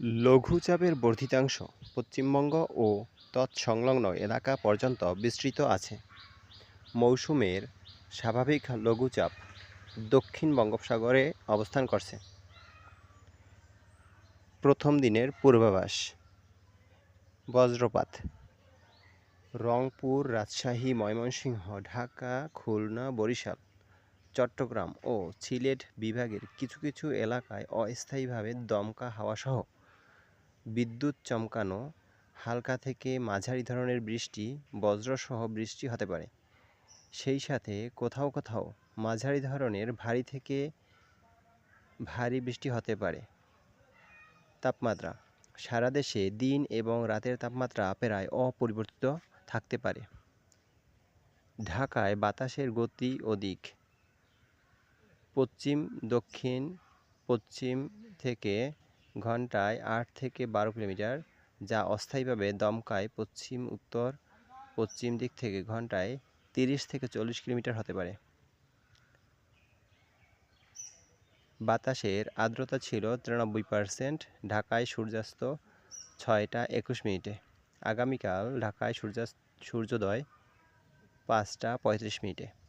লঘুচাপের বর্ধিতাংশ পশ্চিমবঙ্গ ও তৎসংলগ্ন এলাকা পর্যন্ত বিস্তৃত আছে। মৌসুমের স্বাভাবিক লঘুচাপ দক্ষিণ বঙ্গোপসাগরে অবস্থান করছে। প্রথম দিনের পূর্বাভাস, বজ্রপাত, রংপুর, রাজশাহী, ময়মনসিংহ, ঢাকা, খুলনা, বরিশাল, চট্টগ্রাম ও সিলেট বিভাগের কিছু কিছু এলাকায় অস্থায়ীভাবে দমকা হাওয়াসহ বিদ্যুৎ চমকানো, হালকা থেকে মাঝারি ধরনের বৃষ্টি, বজ্রসহ বৃষ্টি হতে পারে। সেই সাথে কোথাও কোথাও মাঝারি ধরনের ভারী থেকে ভারী বৃষ্টি হতে পারে। তাপমাত্রা, সারা দেশে দিন এবং রাতের তাপমাত্রা প্রায় অপরিবর্তিত থাকতে পারে। ঢাকায় বাতাসের গতি দিক পশ্চিম, দক্ষিণ, পশ্চিম থেকে ঘন্টায় আট থেকে বারো কিলোমিটার, যা অস্থায়ীভাবে দমকায় পশ্চিম, উত্তর, পশ্চিম দিক থেকে ঘন্টায় তিরিশ থেকে চল্লিশ কিলোমিটার হতে পারে। বাতাসের আর্দ্রতা ছিল তিরানব্বই পার্সেন্ট, ঢাকায় সূর্যাস্ত ছয়টা একুশ মিনিটে। আগামীকাল ঢাকায় সূর্যাস্ত সূর্যোদয় পাঁচটা পঁয়ত্রিশ মিনিটে।